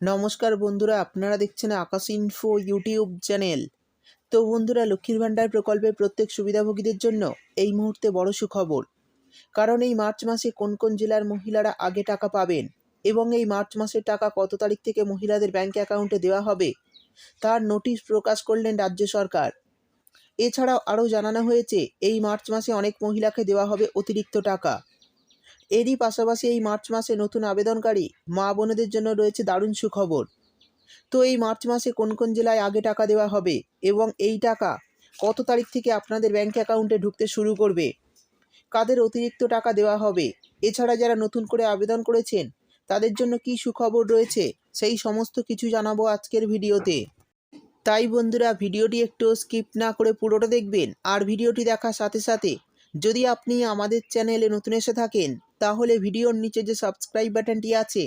নমস্কার বন্ধুরা, আপনারা দেখছেন আকাশ ইনফো ইউটিউব চ্যানেল তো বন্ধুরা, লক্ষ্মীর ভাণ্ডার প্রকল্পের প্রত্যেক সুবিধাভোগীদের জন্য এই মুহূর্তে বড় সুখবর। কারণ এই মার্চ মাসে কোন কোন জেলার মহিলারা আগে টাকা পাবেন এবং এই মার্চ মাসের টাকা কত তারিখ থেকে মহিলাদের ব্যাংক অ্যাকাউন্টে দেওয়া হবে, তার নোটিশ প্রকাশ করলেন রাজ্য সরকার। এছাড়াও আরও জানানো হয়েছে, এই মার্চ মাসে অনেক মহিলাকে দেওয়া হবে অতিরিক্ত টাকা। এরই পাশাপাশি এই মার্চ মাসে নতুন আবেদনকারী মা বোনেদের জন্য রয়েছে দারুণ সুখবর। তো এই মার্চ মাসে কোন কোন জেলায় আগে টাকা দেওয়া হবে এবং এই টাকা কত তারিখ থেকে আপনাদের ব্যাংক অ্যাকাউন্টে ঢুকতে শুরু করবে? কাদের অতিরিক্ত টাকা দেওয়া হবে? এছাড়া যারা নতুন করে আবেদন করেছেন, তাদের জন্য কি সুখবর রয়েছে? সেই সমস্ত কিছু জানাব আজকের ভিডিওতে। তাই বন্ধুরা, ভিডিওটি একটু স্কিপ না করে পুরোটা দেখবেন আর ভিডিওটি দেখার সাথে সাথে যদি আপনি আমাদের চ্যানেলে নতুন এসে থাকেন, তাহলে ভিডিওর নিচে যে সাবস্ক্রাইব বাটনটি আছে,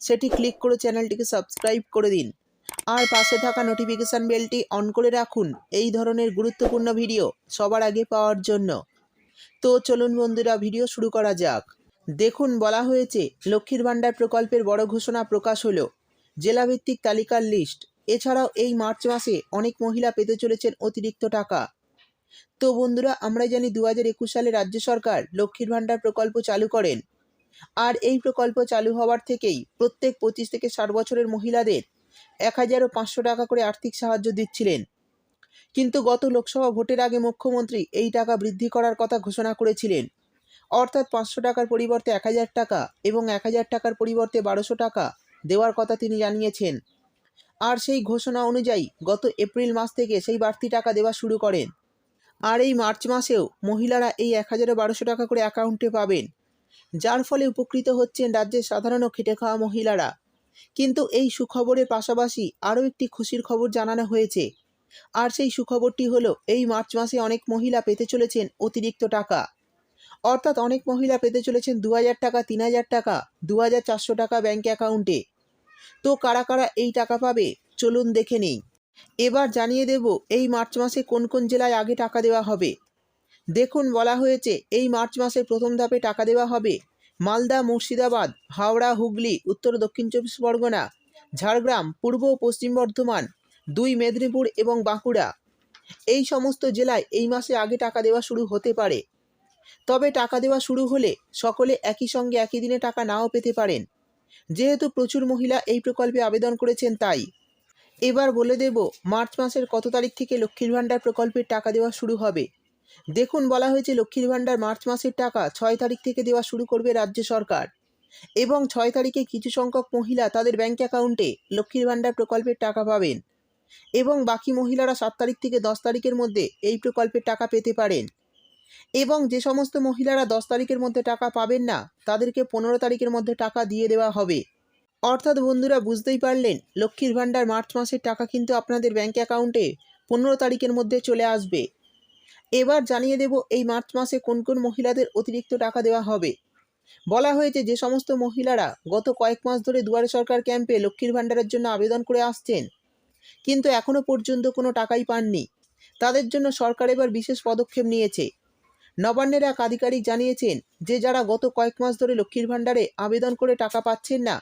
সেটি ক্লিক করে চ্যানেলটিকে সাবস্ক্রাইব করে দিন। আর পাশে থাকা নোটিফিকেশান বেলটি অন করে রাখুন, এই ধরনের গুরুত্বপূর্ণ ভিডিও সবার আগে পাওয়ার জন্য। তো চলুন বন্ধুরা, ভিডিও শুরু করা যাক। দেখুন, বলা হয়েছে, লক্ষ্মীর ভাণ্ডার প্রকল্পের বড় ঘোষণা প্রকাশ হলো। জেলাভিত্তিক তালিকার লিস্ট এছাড়াও এই মার্চ মাসে অনেক মহিলা পেতে চলেছেন অতিরিক্ত টাকা। তো বন্ধুরা আমরা জানি দু হাজার একুশ সালে রাজ্য সরকার লক্ষ্মীর ভাণ্ডার প্রকল্প চালু করেন। আর এই প্রকল্প চালু হওয়ার থেকেই প্রত্যেক পঁচিশ থেকে ষাট বছরের মহিলাদের এক হাজার ও পাঁচশো টাকা করে আর্থিক সাহায্য দিচ্ছিলেন। কিন্তু গত লোকসভা ভোটের আগে মুখ্যমন্ত্রী এই টাকা বৃদ্ধি করার কথা ঘোষণা করেছিলেন। অর্থাৎ পাঁচশো টাকার পরিবর্তে এক হাজার টাকা এবং এক হাজার টাকার পরিবর্তে বারোশো টাকা দেওয়ার কথা তিনি জানিয়েছেন। আর সেই ঘোষণা অনুযায়ী গত এপ্রিল মাস থেকে সেই বাড়তি টাকা দেওয়া শুরু করেন। আর এই মার্চ মাসেও মহিলারা এই এক হাজার বারোশো টাকা করে অ্যাকাউন্টে পাবেন। যার ফলে উপকৃত হচ্ছেন রাজ্যের সাধারণ খেটে খাওয়া মহিলারা। কিন্তু এই সুখবরের পাশাপাশি আরও একটি খুশির খবর জানানো হয়েছে। আর সেই সুখবরটি হলো, এই মার্চ মাসে অনেক মহিলা পেতে চলেছেন অতিরিক্ত টাকা। অর্থাৎ অনেক মহিলা পেতে চলেছেন দু হাজার টাকা, তিন হাজার টাকা, দু হাজার চারশো টাকা ব্যাঙ্ক অ্যাকাউন্টে তো কারা কারা এই টাকা পাবে? চলুন দেখে নেই। এবার জানিয়ে দেব এই মার্চ মাসে কোন কোন জেলায় আগে টাকা দেওয়া হবে। দেখুন বলা হয়েছে এই মার্চ মাসে প্রথম ধাপে টাকা দেওয়া হবে। মালদা, মুর্শিদাবাদ, হাওড়া, হুগলি, উত্তর, দক্ষিণ চব্বিশ পরগনা, ঝাড়গ্রাম, পূর্ব ও পশ্চিম বর্ধমান, দুই মেদিনীপুর এবং বাঁকুড়া। এই সমস্ত জেলায় এই মাসে আগে টাকা দেওয়া শুরু হতে পারে। তবে টাকা দেওয়া শুরু হলে সকলে একই সঙ্গে একই দিনে টাকা নাও পেতে পারেন। যেহেতু প্রচুর মহিলা এই প্রকল্পে আবেদন করেছেন তাই। এবার বলে দেব, মার্চ মাসের কত তারিখ থেকে লক্ষ্মীর ভাণ্ডার প্রকল্পের টাকা দেওয়া শুরু হবে? দেখুন, বলা হয়েছে লক্ষ্মীর ভাণ্ডার মার্চ মাসের টাকা ছয় তারিখ থেকে দেওয়া শুরু করবে রাজ্য সরকার। এবং ছয় তারিখে কিছু সংখ্যক মহিলা তাদের ব্যাঙ্ক অ্যাকাউন্টে লক্ষ্মীর ভাণ্ডার প্রকল্পের টাকা পাবেন। এবং বাকি মহিলারা সাত তারিখ থেকে দশ তারিখের মধ্যে এই প্রকল্পের টাকা পেতে পারেন। এবং যে সমস্ত মহিলারা দশ তারিখের মধ্যে টাকা পাবেন না, তাদেরকে পনেরো তারিখের মধ্যে টাকা দিয়ে দেওয়া হবে। অর্থাৎ বন্ধুরা বুঝতেই পারলেন, লক্ষ্মীর ভাণ্ডার মার্চ মাসের টাকা কিন্তু আপনাদের ব্যাঙ্ক অ্যাকাউন্টে পনেরো তারিখের মধ্যে চলে আসবে। এবার জানিয়ে দেব এই মার্চ মাসে কোন কোন মহিলাদের অতিরিক্ত টাকা দেওয়া হবে। বলা হয়েছে যে সমস্ত মহিলারা গত কয়েক মাস ধরে দুয়ারে সরকার ক্যাম্পে লক্ষ্মীর ভাণ্ডারের জন্য আবেদন করে আসছেন। কিন্তু এখনও পর্যন্ত কোনো টাকাই পাননি। তাদের জন্য সরকার এবার বিশেষ পদক্ষেপ নিয়েছে। নবান্নের এক আধিকারিক জানিয়েছেন যে যারা গত কয়েক মাস ধরে লক্ষ্মীর ভাণ্ডারে আবেদন করে টাকা পাচ্ছেন না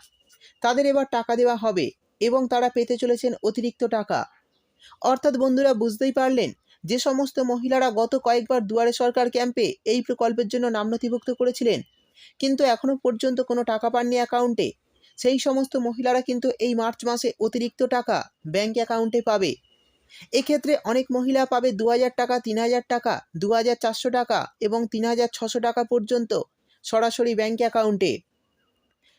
তাদের এবার টাকা দেওয়া হবে এবং তারা পেতে চলেছেন অতিরিক্ত টাকা। অর্থাৎ বন্ধুরা বুঝতেই পারলেন যে সমস্ত মহিলারা গত কয়েকবার দুয়ারে সরকার ক্যাম্পে এই প্রকল্পের জন্য নাম নথিভুক্ত করেছিলেন, কিন্তু এখনও পর্যন্ত কোনো টাকা পাননি অ্যাকাউন্টে। সেই সমস্ত মহিলারা কিন্তু এই মার্চ মাসে অতিরিক্ত টাকা ব্যাংক অ্যাকাউন্টে পাবে। এক্ষেত্রে অনেক মহিলা পাবে দু হাজার টাকা তিন হাজার টাকা দু হাজার চারশো টাকা এবং তিন টাকা পর্যন্ত সরাসরি ব্যাংক অ্যাকাউন্টে।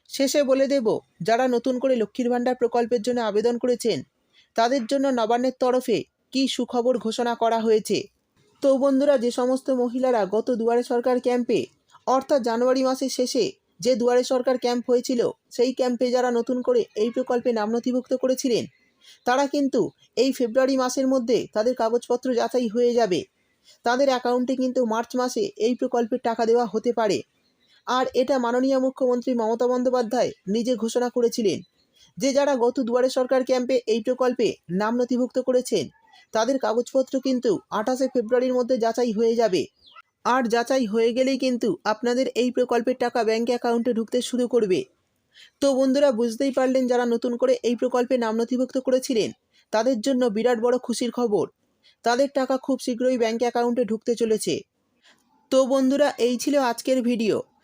শেষে বলে দেব, যারা নতুন করে লক্ষ্মীর ভাণ্ডার প্রকল্পের জন্য আবেদন করেছেন, তাদের জন্য নবান্নের তরফে কী সুখবর ঘোষণা করা হয়েছে? তো বন্ধুরা, যে সমস্ত মহিলারা গত দুয়ারে সরকার ক্যাম্পে, অর্থাৎ জানুয়ারি মাসের শেষে যে দুয়ারে সরকার ক্যাম্প হয়েছিল, সেই ক্যাম্পে যারা নতুন করে এই প্রকল্পে নাম নথিভুক্ত করেছিলেন, তারা কিন্তু এই ফেব্রুয়ারি মাসের মধ্যে তাদের কাগজপত্র যাচাই হয়ে যাবে। তাদের অ্যাকাউন্টে কিন্তু মার্চ মাসে এই প্রকল্পের টাকা দেওয়া হতে পারে। আর এটা মাননীয় মুখ্যমন্ত্রী মমতা বন্দ্যোপাধ্যায় নিজে ঘোষণা করেছিলেন যে যারা গত দুয়ারে সরকার ক্যাম্পে এই প্রকল্পে নাম নথিভুক্ত করেছেন, তাদের কাগজপত্র কিন্তু আঠাশে ফেব্রুয়ারির মধ্যে যাচাই হয়ে যাবে। আর যাচাই হয়ে গেলেই কিন্তু আপনাদের এই প্রকল্পের টাকা ব্যাঙ্ক অ্যাকাউন্টে ঢুকতে শুরু করবে। তো বন্ধুরা, বুঝতেই পারলেন যারা নতুন করে এই প্রকল্পে নাম নথিভুক্ত করেছিলেন, তাদের জন্য বিরাট বড় খুশির খবর। তাদের টাকা খুব শীঘ্রই ব্যাঙ্ক অ্যাকাউন্টে ঢুকতে চলেছে। তো বন্ধুরা, এই ছিল আজকের ভিডিও।